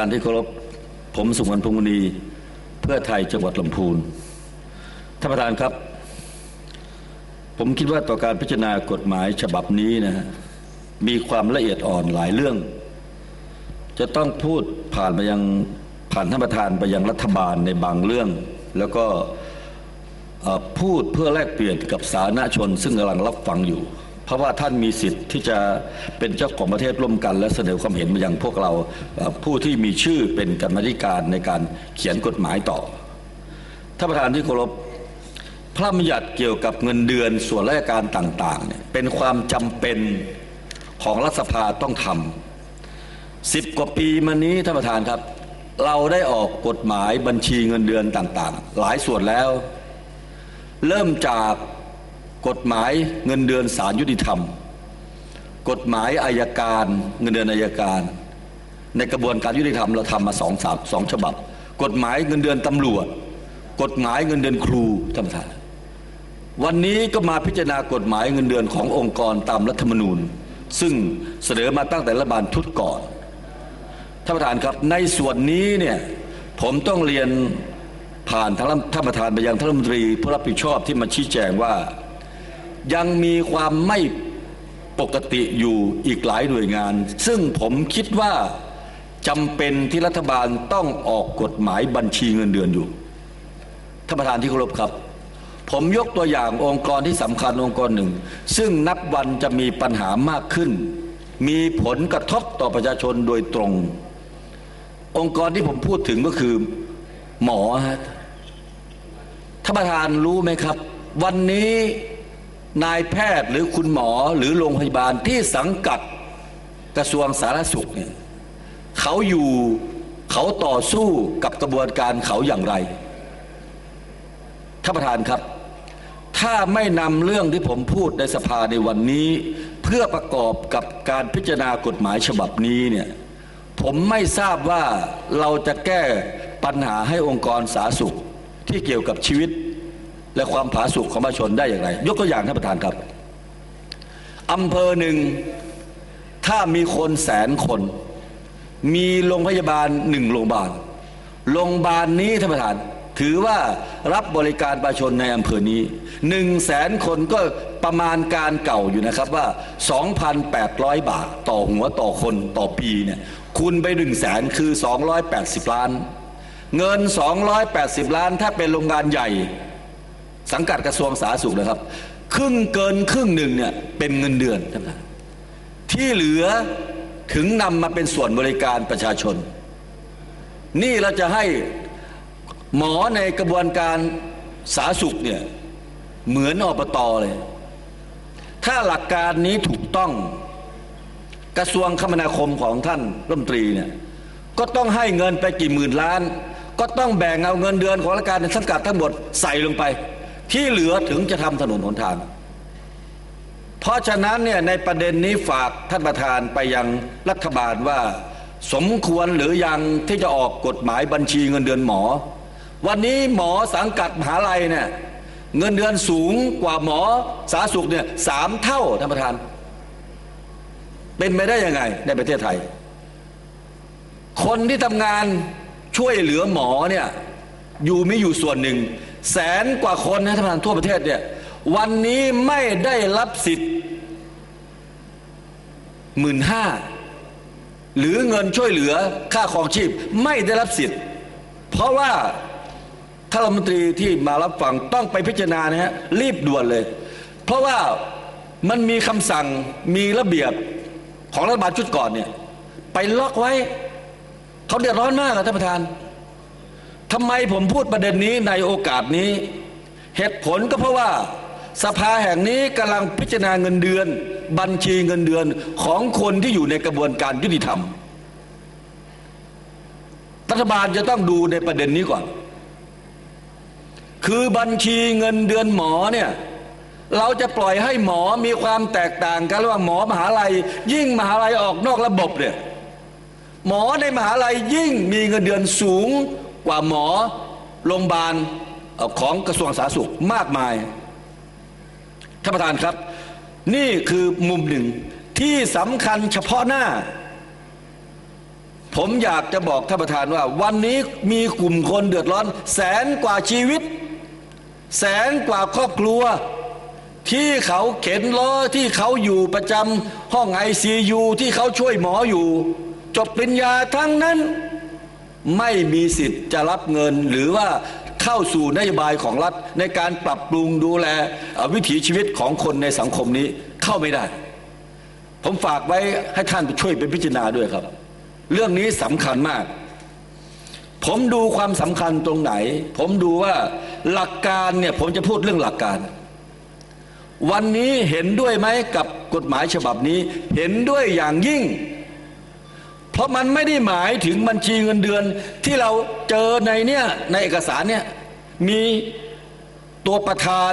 การที่เคารพผมสุวรรณพงษ์มณีเพื่อไทยจังหวัดลำพูนท่านประธานครับ ผมคิดว่าต่อการพิจารณากฎหมายฉบับนี้นะฮะมีความละเอียดอ่อนหลายเรื่อง จะต้องพูดผ่านไปยังผ่านท่านประธานไปยังรัฐบาลในบางเรื่อง แล้วก็พูดเพื่อแลกเปลี่ยนกับสาธารณชนซึ่งกำลังรับฟังอยู่ เพราะว่าท่านมีสิทธิ์ที่จะเป็นเจ้าของประเทศร่วมกัน และเสนอความเห็นมายังพวกเราผู้ที่มีชื่อเป็นกรรมธิการในการเขียนกฎหมายต่อท่านประธานที่เคารพพระบัญญัติเกี่ยวกับเงินเดือนส่วนราชการต่างๆเนี่ยเป็นความจำเป็นของรัฐสภาต้องทำสิบกว่าปีมานี้ท่านประธานครับ เราได้ออกกฎหมายบัญชีเงินเดือนต่างๆ หลายส่วนแล้ว เริ่มจาก กฎหมายเงินเดือนศาลยุติธรรม กฎหมายอายการเงินเดือนอายการ ในกระบวนการยุติธรรมเราทำมาสองสามสองฉบับ กฎหมายเงินเดือนตำรวจ กฎหมายเงินเดือนครูท่านประธานวันนี้ก็มาพิจารณากฎหมายเงินเดือนขององค์กรตามรัฐธรรมนูญ ซึ่งเสนอมาตั้งแต่รัฐบาลชุดก่อนท่านประธานครับในส่วนนี้เนี่ยผมต้องเรียนผ่านท่านประธานไปยังท่านรัฐมนตรีผู้รับผิดชอบที่มาชี้แจงว่า ยังมีความไม่ปกติอยู่อีกหลายหน่วยงาน ซึ่งผมคิดว่าจำเป็นที่รัฐบาลต้องออกกฎหมายบัญชีเงินเดือนอยู่ท่านประธานที่เคารพครับ ผมยกตัวอย่างองค์กรที่สำคัญองค์กรหนึ่ง ซึ่งนับวันจะมีปัญหามากขึ้น มีผลกระทบต่อประชาชนโดยตรง องค์กรที่ผมพูดถึงก็คือ หมอฮะท่านประธานรู้ไหมครับ วันนี้ นายแพทย์หรือคุณหมอหรือโรงพยาบาลที่สังกัดกระทรวงสาธารณสุขเนี่ยเขาอยู่เขาต่อสู้กับกระบวนการเขาอย่างไรท่านประธานครับ ถ้าไม่นำเรื่องที่ผมพูดในสภาในวันนี้ เพื่อประกอบกับการพิจารณากฎหมายฉบับนี้เนี่ยผมไม่ทราบว่าเราจะแก้ปัญหาให้องค์กรสาธารณสุขที่เกี่ยวกับชีวิต และความผาสุกของประชาชนได้อย่างไร ยกตัวอย่างท่านประธานครับอำเภอหนึ่งถ้ามีคนแสนคน มีโรงพยาบาลหนึ่งโรงพยาบาลโรงพยาบาลนี้ท่านประธานถือว่ารับบริการประชาชนในอำเภอนี้หนึ่งแสนคนก็ประมาณการเก่าอยู่นะครับว่า 2,800 บาทต่อหัวต่อคนต่อปีเนี่ยคูณไปหนึ่งแสนคือ 280 ล้าน เงิน 280 ล้านถ้าเป็นโรงงานใหญ่ สังกัดกระทรวงสาธารณสุขนะครับ ครึ่งเกินครึ่งหนึ่งเนี่ยเป็นเงินเดือนท่านประธานที่เหลือถึงนำมาเป็นส่วนบริการประชาชน นี่เราจะให้หมอในกระบวนการสาธารณสุขเนี่ยเหมือนอบตเลย ถ้าหลักการนี้ถูกต้องกระทรวงคมนาคมของท่านรัฐมนตรีเนี่ยก็ต้องให้เงินไปกี่หมื่นล้าน ก็ต้องแบ่งเอาเงินเดือนของราชการในสังกัดทั้งหมดใส่ลงไป ที่เหลือถึงจะทำถนนหนทาง เพราะฉะนั้นเนี่ยในประเด็นนี้ฝากท่านประธานไปยังรัฐบาลว่า สมควรหรือยังที่จะออกกฎหมายบัญชีเงินเดือนหมอ วันนี้หมอสังกัดมหาลัยเนี่ยเงินเดือนสูงกว่าหมอสาธารณสุขเนี่ยสามเท่าท่านประธาน เป็นไปได้ยังไงในประเทศไทย คนที่ทำงานช่วยเหลือหมอเนี่ยอยู่ไม่อยู่ส่วนหนึ่ง แสนกว่าคนนะท่านประธานทั่วประเทศเนี่ยวันนี้ไม่ได้รับสิทธิ์หมื่นห้าหรือเงินช่วยเหลือค่าครองชีพไม่ได้รับสิทธิ์ เพราะว่าท่านรัฐมนตรีที่มารับฟังต้องไปพิจารณานะฮะรีบด่วนเลย เพราะว่ามันมีคำสั่งมีระเบียบของรัฐบาลชุดก่อนเนี่ยไปล็อกไว้ เขาเดือดร้อนมากอะท่านประธาน ทำไมผมพูดประเด็นนี้ในโอกาสนี้ เหตุผลก็เพราะว่า สภาแห่งนี้กำลังพิจารณาเงินเดือน บัญชีเงินเดือนของคนที่อยู่ในกระบวนการยุติธรรม รัฐบาลจะต้องดูในประเด็นนี้ก่อน คือบัญชีเงินเดือนหมอเนี่ยเราจะปล่อยให้หมอมีความแตกต่างกันระหว่างหมอมหาลัย ยิ่งมหาลัยออกนอกระบบเนี่ยหมอในมหาลัยยิ่งมีเงินเดือนสูง กว่าหมอโรงพยาบาลของกระทรวงสาธารณสุขมากมายท่านประธานครับ นี่คือมุมหนึ่งที่สำคัญเฉพาะหน้า ผมอยากจะบอกท่านประธานว่า วันนี้มีกลุ่มคนเดือดร้อน แสนกว่าชีวิต แสนกว่าครอบครัว ที่เขาเข็นล้อที่เขาอยู่ประจำห้องไอซียูที่เขาช่วยหมออยู่ จบปริญญาทั้งนั้น ไม่มีสิทธิ์จะรับเงินหรือว่าเข้าสู่นโยบายของรัฐในการปรับปรุงดูแลวิถีชีวิตของคนในสังคมนี้เข้าไม่ได้ ผมฝากไว้ให้ท่านไปช่วยเป็นพิจารณาด้วยครับ เรื่องนี้สำคัญมาก ผมดูความสำคัญตรงไหน ผมดูว่าหลักการเนี่ยผมจะพูดเรื่องหลักการ วันนี้เห็นด้วยไหมกับกฎหมายฉบับนี้ เห็นด้วยอย่างยิ่ง เพราะมันไม่ได้หมายถึงบัญชีเงินเดือนที่เราเจอในเนี่ยในเอกสารเนี่ยมีตัวประธาน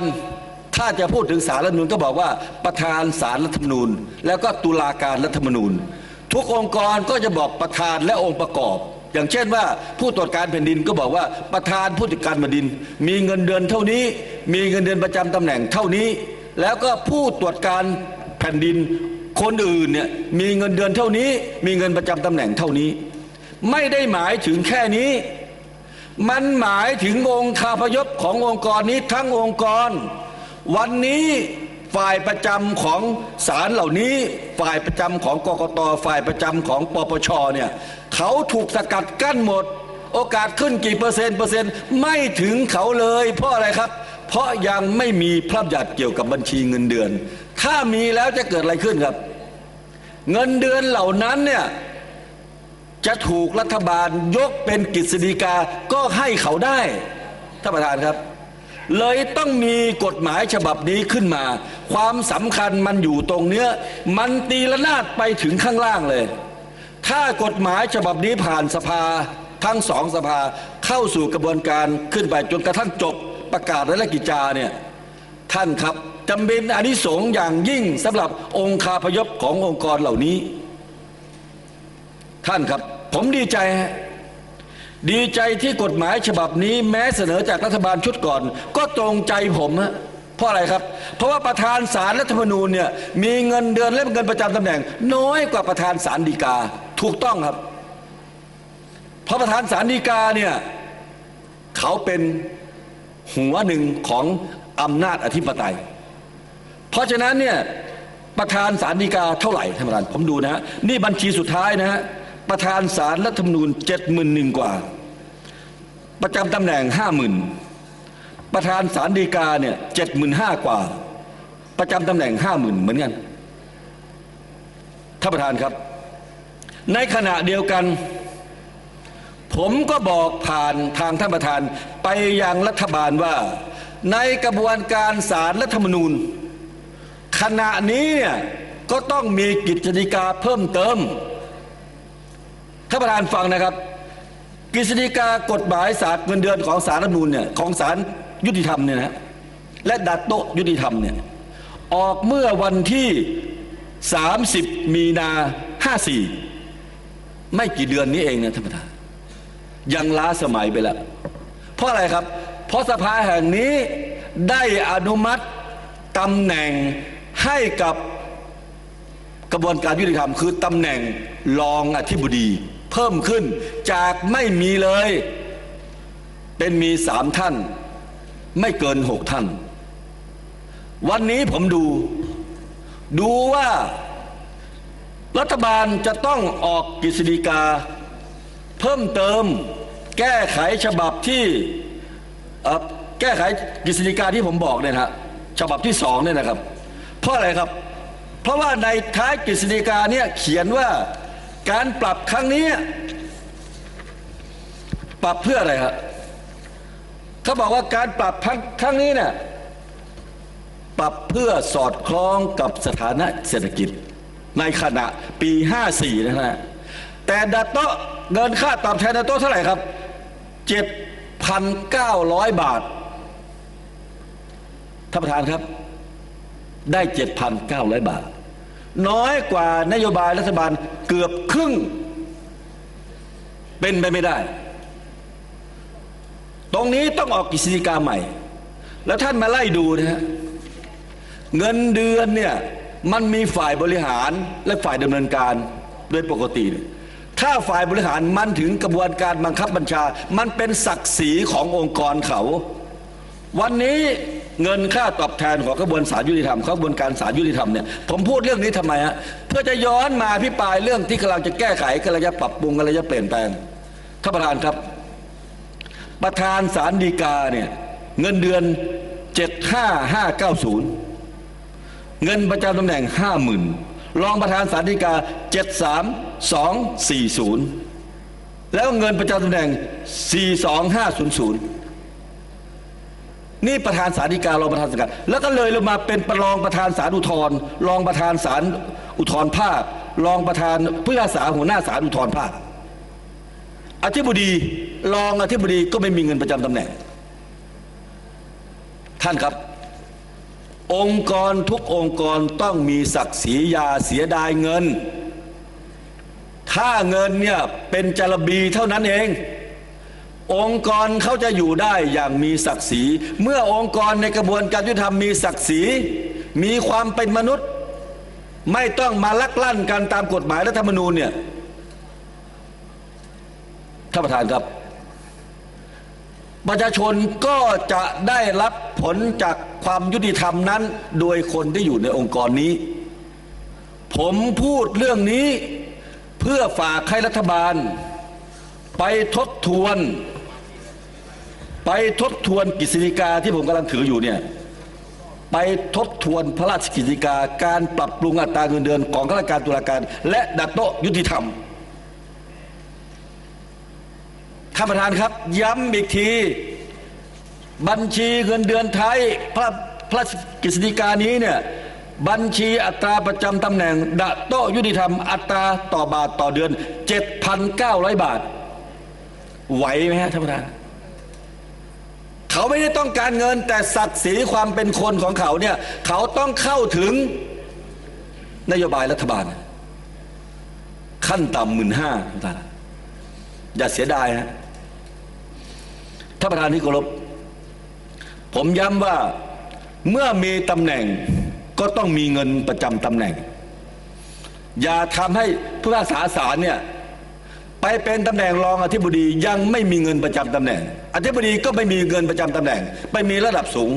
ถ้าจะพูดถึงสารรัฐมนูญก็บอกว่าประธานสารรัฐมนูญ แล้วก็ตุลาการรัฐมนูญ ทุกองค์กรก็จะบอกประธานและองค์ประกอบ อย่างเช่นว่าผู้ตรวจการแผ่นดินก็บอกว่าประธานผู้ตรวจการแผ่นดิน มีเงินเดือนเท่านี้ มีเงินเดือนประจำตำแหน่งเท่านี้ แล้วก็ผู้ตรวจการแผ่นดิน คนอื่นเนี่ยมีเงินเดือนเท่านี้ มีเงินประจำตำแหน่งเท่านี้ ไม่ได้หมายถึงแค่นี้ มันหมายถึงองค์คาพยพขององค์กรนี้ทั้งองค์กร วันนี้ฝ่ายประจำของศาลเหล่านี้ ฝ่ายประจำของกกตฝ่ายประจำของปปชเนี่ยเขาถูกสกัดกั้นหมด โอกาสขึ้นกี่เปอร์เซ็นต์เปอร์เซ็นต์ไม่ถึงเขาเลย เพราะอะไรครับ เพราะยังไม่มีพระบัญญัติเกี่ยวกับบัญชีเงินเดือน ถ้ามีแล้วจะเกิดอะไรขึ้นครับ เงินเดือนเหล่านั้นเนี่ยจะถูกรัฐบาลยกเป็นกฤษฎีกาก็ให้เขาได้ท่านประธานครับ เลยต้องมีกฎหมายฉบับนี้ขึ้นมา ความสำคัญมันอยู่ตรงเนี้ยมันตีละนาดไปถึงข้างล่างเลย ถ้ากฎหมายฉบับนี้ผ่านสภาทั้งสองสภาเข้าสู่กระบวนการขึ้นไปจนกระทั่งจบ ประกาศและกิจจาเนี่ยท่านครับจำเป็นอานิสงส์อย่างยิ่งสำหรับองค์คาพยพขององค์กรเหล่านี้ ท่านครับผมดีใจ ดีใจที่กฎหมายฉบับนี้แม้เสนอจากรัฐบาลชุดก่อน ก็ตรงใจผมฮะเพราะอะไรครับ เพราะว่าประธานสารรัฐธรรมนูญเนี่ยมีเงินเดือนและเงินประจำตำแหน่ง น้อยกว่าประธานสารดีกาถูกต้องครับ เพราะประธานสารดีกาเนี่ยเขาเป็น หัวหนึ่งของอำนาจอธิปไตย เพราะฉะนั้นเนี่ยประธานสารดีกาเท่าไหร่ท่านประธานผมดูนะฮะนี่บัญชีสุดท้ายนะฮะประธานสารรัฐธรรมนูญเจ็ดหมื่นหนึ่งกว่า ประจำตำแหน่งห้าหมื่นประธานสารดีกาเนี่ยเจ็ดหมื่นห้ากว่า ประจำตำแหน่งห้าหมื่นเหมือนกันท่านประธานครับ ในขณะเดียวกัน ผมก็บอกผ่านทางท่านประธานไปยังรัฐบาลว่า ในกระบวนการสารรัฐธรรมนูญ ขณะนี้เนี่ยก็ต้องมีกิจฎีกาเพิ่มเติมท่านประธานฟังนะครับ กฤษฎีกากฎหมายศาสตร์เงินเดือนของสารรัฐมนูญเนี่ยของศาลยุติธรรมเนี่ยนะและดัดโตยุติธรรมเนี่ยออกเมื่อวันที่ 30 มีนา 54 ไม่กี่เดือนนี้เองนะท่านประธาน ยังล้าสมัยไปแล้ว เพราะอะไรครับ เพราะสภาแห่งนี้ได้อนุมัติตำแหน่งให้กับกระบวนการยุติธรรม คือตำแหน่งรองอธิบดี เพิ่มขึ้นจากไม่มีเลย เป็นมีสามท่าน ไม่เกินหกท่าน วันนี้ผมดู ดูว่า รัฐบาลจะต้องออกกฤษฎีกา เพิ่มเติมแก้ไขฉบับที่แก้ไขกฤษฎีกาที่ผมบอกเนี่ยนะฮะฉบับที่สองเนี่ยนะครับ เพราะอะไรครับ เพราะว่าในท้ายกฤษฎีกาเนี่ยเขียนว่าการปรับครั้งนี้ ปรับเพื่ออะไรครับเขาบอกว่าการปรับครั้งนี้เนี่ยปรับเพื่อสอดคล้องกับสถานะเศรษฐกิจ ในขณะปี 54 นะฮะแต่ดัตโต เงินค่าตอบแทนดัตโตะเท่าไหร่ครับ 7,900 บาทท่านประธานครับ ได้ 7,900 บาท น้อยกว่านโยบายรัฐบาลเกือบครึ่ง เป็นไปไม่ได้ ตรงนี้ต้องออกกฤษฎีกาใหม่ แล้วท่านมาไล่ดูนะฮะเงินเดือนเนี่ยมันมีฝ่ายบริหารและฝ่ายดำเนินการโดยปกติเนี่ย ถ้าฝ่ายบริหารมันถึงกระบวนการบังคับบัญชา มันเป็นศักดิ์ศรีขององค์กรเขา วันนี้เงินค่าตอบแทนของกระบวนศาลยุติธรรมกระบวนการศาลยุติธรรมเนี่ยผมพูดเรื่องนี้ทำไมฮะเพื่อจะย้อนมาพิปรายเรื่องที่กำลังจะแก้ไขกำลังจะปรับปรุงกำลังจะเปลี่ยนแปลงท่านประธานครับ ประธานศาลฎีกาเนี่ยเงินเดือน 75590 เงินประจำตำแหน่ง 50,000 รองประธานศาลฎีกา 73240 แล้วเงินประจำตำแหน่ง 42500 นี่ประธานศาลฎีการองประธานศาลฎีกาแล้วก็เลยลงมาเป็นประรองประธานศาลอุทธรรองประธานศาลอุทธรภาครองประธานผู้พิพากษาหัวหน้าศาลอุทธรภาคอธิบดีรองอธิบดีก็ไม่มีเงินประจำตำแหน่ง ท่านครับ องค์กรทุกองค์กรต้องมีศักดิ์ศรียาเสียดายเงิน ถ้าเงินเนี่ยเป็นจารบีเท่านั้นเอง องค์กรเขาจะอยู่ได้อย่างมีศักดิ์ศรีเมื่อองค์กรในกระบวนการยุติธรรมมีศักดิ์ศรีมีความเป็นมนุษย์ ไม่ต้องมาลักลั่นกันตามกฎหมายรัฐธรรมนูญเนี่ยท่านประธานครับ ประชาชนก็จะได้รับ ผลจากความยุติธรรมนั้น โดยคนที่อยู่ในองค์กรนี้ ผมพูดเรื่องนี้เพื่อฝากให้รัฐบาล ไปทบทวน ไปทบทวนกฤษฎีกาที่ผมกำลังถืออยู่เนี่ยไปทบทวนพระราชกฤษฎีกาการปรับปรุงอัตราเงินเดือนของข้าราชการตุลาการ และดัดโตยุติธรรมท่านประธานครับ ย้ำอีกที บัญชีเงินเดือนไทยพระพระกฤษฎีกานี้เนี่ยบัญชีอัตราประจำตำแหน่งดะโตยุติธรรม อัตราต่อบาทต่อเดือน 7,900 บาท ไหวไหมฮะท่านประธานเขาไม่ได้ต้องการเงินแต่ศักดิ์ศรีความเป็นคนของเขาเนี่ยเขาต้องเข้าถึงนโยบายรัฐบาล ขั้นต่ำหมื่นห้าท่านประธานอย่าเสียดายฮะท่านประธานที่เคารพ ผมย้ำว่าเมื่อมีตำแหน่งก็ต้องมีเงินประจำตำแหน่ง อย่าทำให้ผู้พิพากษาศาลเนี่ยไปเป็นตำแหน่งรองอธิบดียังไม่มีเงินประจำตำแหน่ง อธิบดีก็ไม่มีเงินประจำตำแหน่ง ไปมีระดับสูง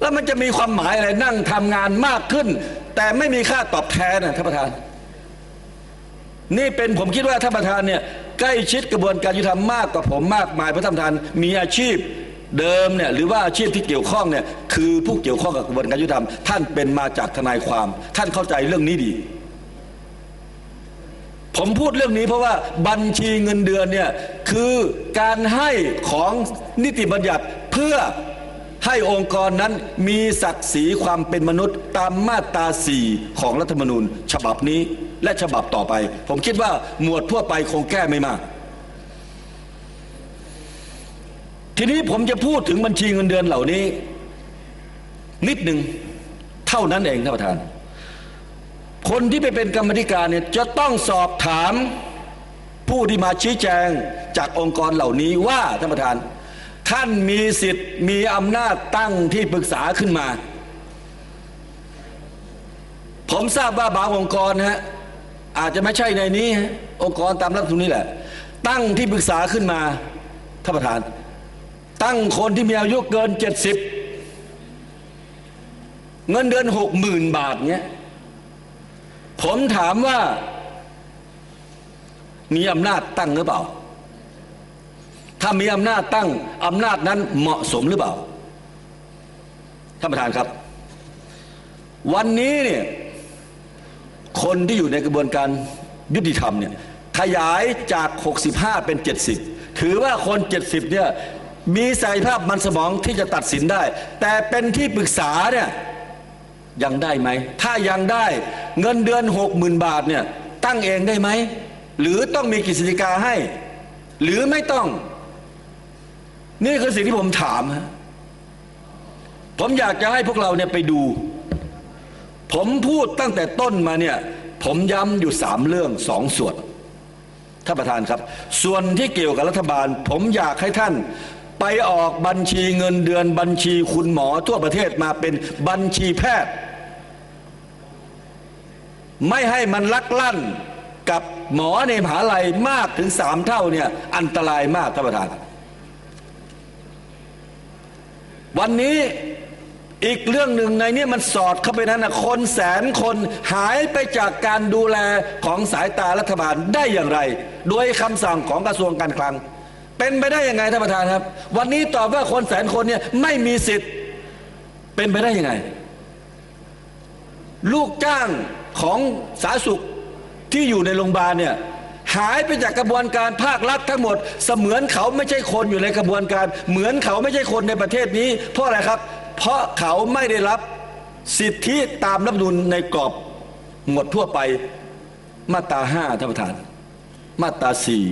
แล้วมันจะมีความหมายอะไรนั่งทำงานมากขึ้น แต่ไม่มีค่าตอบแทนนะท่านประธาน นี่เป็นผมคิดว่าท่านประธานเนี่ยใกล้ชิดกระบวนการยุติธรรมมากกว่าผมมากมายเพราะท่านประธานมีอาชีพ เดิมเนี่ยหรือว่าอาชีพที่เกี่ยวข้องเนี่ยคือผู้เกี่ยวข้องกับกระบวนการยุติธรรมท่านเป็นมาจากทนายความ ท่านเข้าใจเรื่องนี้ดี ผมพูดเรื่องนี้เพราะว่าบัญชีเงินเดือนเนี่ยคือการให้ของนิติบัญญัติเพื่อให้องค์กรนั้นมีศักดิ์ศรีความเป็นมนุษย์ตามมาตราสี่ของรัฐธรรมนูญ ฉบับนี้และฉบับต่อไป ผมคิดว่าหมวดทั่วไปคงแก้ไม่มาก ทีนี้ผมจะพูดถึงบัญชีเงินเดือนเหล่านี้ นิดหนึ่งเท่านั้นเองท่านประธาน คนที่ไปเป็นกรรมธิการเนี่ยจะต้องสอบถามผู้ที่มาชี้แจงจากองค์กรเหล่านี้ว่าท่านประธาน ท่านมีสิทธิ์มีอำนาจตั้งที่ปรึกษาขึ้นมา ผมทราบว่าบางองค์กรนะฮะอาจจะไม่ใช่ในนี้ องค์กรตามรัฐธรรมนูญนี่แหละ ตั้งที่ปรึกษาขึ้นมาท่านประธาน ตั้งคนที่มีอายุเกินเจ็ดสิบเงินเดือนหกหมื่นบาทเนี้ยผมถามว่า มีอำนาจตั้งหรือเปล่า ถ้ามีอำนาจตั้งอำนาจนั้นเหมาะสมหรือเปล่าท่านประธานครับ วันนี้เนี่ยคนที่อยู่ในกระบวนการยุติธรรมเนี่ยขยายจาก 65 เป็น 70 ถือว่าคน 70เนี่ย มีศักยภาพมันสมองที่จะตัดสินได้ แต่เป็นที่ปรึกษาเนี่ยยังได้ไหม ถ้ายังได้เงินเดือนหกหมื่นบาทเนี่ยตั้งเองได้ไหม หรือต้องมีกฤษฎีกาให้ หรือไม่ต้อง นี่คือสิ่งที่ผมถามฮะผมอยากจะให้พวกเราเนี่ยไปดู ผมพูดตั้งแต่ต้นมาเนี่ย ผมย้ำอยู่สามเรื่องสองส่วนท่านประธานครับ ส่วนที่เกี่ยวกับรัฐบาล ผมอยากให้ท่าน ไปออกบัญชีเงินเดือนบัญชีคุณหมอทั่วประเทศมาเป็นบัญชีแพทย์ ไม่ให้มันลักลั่นกับหมอในมหาลัยมากถึงสามเท่าเนี่ยอันตรายมากท่านประธาน วันนี้อีกเรื่องหนึ่งในนี้มันสอดเข้าไปนั้นนะคนแสนคนหายไปจากการดูแลของสายตารัฐบาลได้อย่างไร โดยคำสั่งของกระทรวงการคลัง เป็นไปได้ยังไงท่านประธานครับ วันนี้ตอบว่าคนแสนคนเนี่ยไม่มีสิทธิ์ เป็นไปได้ยังไง ลูกจ้างของสาธารณสุขที่อยู่ในโรงพยาบาลเนี่ยหายไปจากกระบวนการภาครัฐทั้งหมด เสมือนเขาไม่ใช่คนอยู่ในกระบวนการ เหมือนเขาไม่ใช่คนในประเทศนี้ เพราะอะไรครับ เพราะเขาไม่ได้รับสิทธิตามรัฐธรรมนูญในกรอบหมวดทั่วไปมาตราห้าท่านประธาน มาตราสี่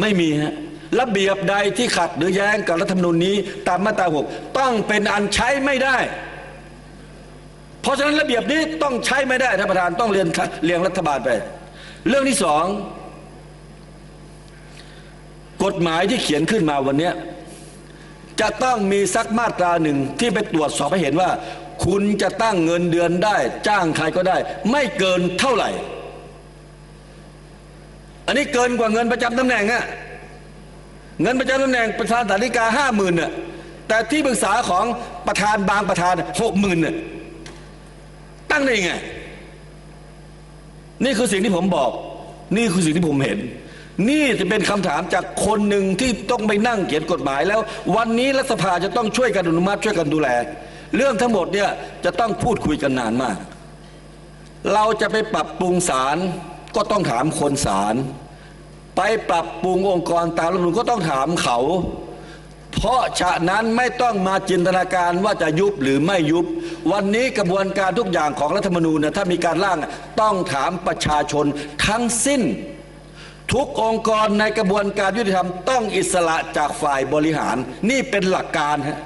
ไม่มีฮะระเบียบใดที่ขัดหรือแย้งกับรัฐธรรมนูญนี้ ตามมาตราหกต้องเป็นอันใช้ไม่ได้ เพราะฉะนั้นระเบียบนี้ต้องใช้ไม่ได้ท่านประธานต้องเรียนเรียงรัฐบาลไป เรื่องที่สองกฎหมายที่เขียนขึ้นมาวันนี้จะต้องมีสักมาตราหนึ่งที่ไปตรวจสอบให้เห็นว่า คุณจะตั้งเงินเดือนได้ จ้างใครก็ได้ ไม่เกินเท่าไหร่ อันนี้เกินกว่าเงินประจำตำแหน่งอะเงินประจำตำแหน่งประธานสาริกาห้าหมื่นน่ะแต่ที่ปรึกษาของประธานบางประธานหกหมื่นน่ะตั้งได้ยังไง นี่คือสิ่งที่ผมบอก นี่คือสิ่งที่ผมเห็น นี่จะเป็นคำถามจากคนหนึ่งที่ต้องไปนั่งเขียนกฎหมายแล้ว วันนี้รัฐสภาจะต้องช่วยกันอนุมัติช่วยกันดูแล เรื่องทั้งหมดเนี่ยจะต้องพูดคุยกันนานมาก เราจะไปปรับปรุงศาลก็ต้องถามคนศาล ไปปรับปรุงองค์กรตามรัฐมนูญก็ต้องถามเขา เพราะฉะนั้นไม่ต้องมาจินตนาการว่าจะยุบหรือไม่ยุบ วันนี้กระบวนการทุกอย่างของรัฐธรรมนูญนะถ้ามีการร่างต้องถามประชาชนทั้งสิ้น ทุกองค์กรในกระบวนการยุติธรรมต้องอิสระจากฝ่ายบริหาร นี่เป็นหลักการฮะ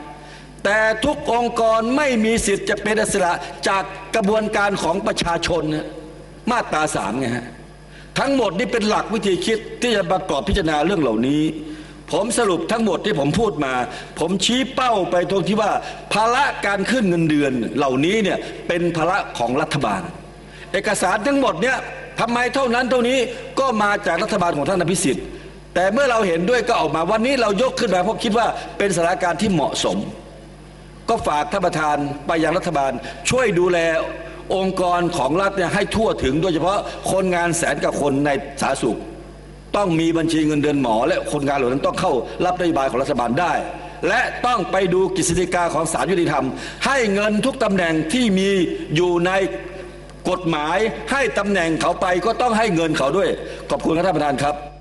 แต่ทุกองค์กรไม่มีสิทธิ์จะเป็นอิสระจากกระบวนการของประชาชนนะมาตราสามไงฮะ ทั้งหมดนี่เป็นหลักวิธีคิดที่จะประกอบพิจารณาเรื่องเหล่านี้ ผมสรุปทั้งหมดที่ผมพูดมา ผมชี้เป้าไปตรงที่ว่า ภาระการขึ้นเงินเดือนเหล่านี้เนี่ยเป็นภาระของรัฐบาล เอกสารทั้งหมดเนี่ยทำไมเท่านั้นเท่านี้ก็มาจากรัฐบาลของท่านอภิสิทธิ์แต่เมื่อเราเห็นด้วยก็ออกมาวันนี้เรายกขึ้นมาเพราะคิดว่าเป็นสถานการณ์ที่เหมาะสม ก็ฝากท่านประธานไปยังรัฐบาลช่วยดูแล องค์กรของรัฐเนี่ยให้ทั่วถึงโดยเฉพาะคนงานแสนกับคนในสาธารณสุข ต้องมีบัญชีเงินเดือนหมอ และคนงานเหล่านั้นต้องเข้ารับนโยบายของรัฐบาลได้ และต้องไปดูกฤษฎีกาของศาลยุติธรรม ให้เงินทุกตำแหน่งที่มีอยู่ในกฎหมายให้ตำแหน่งเขาไปก็ต้องให้เงินเขาด้วย ขอบคุณครับท่านประธานครับ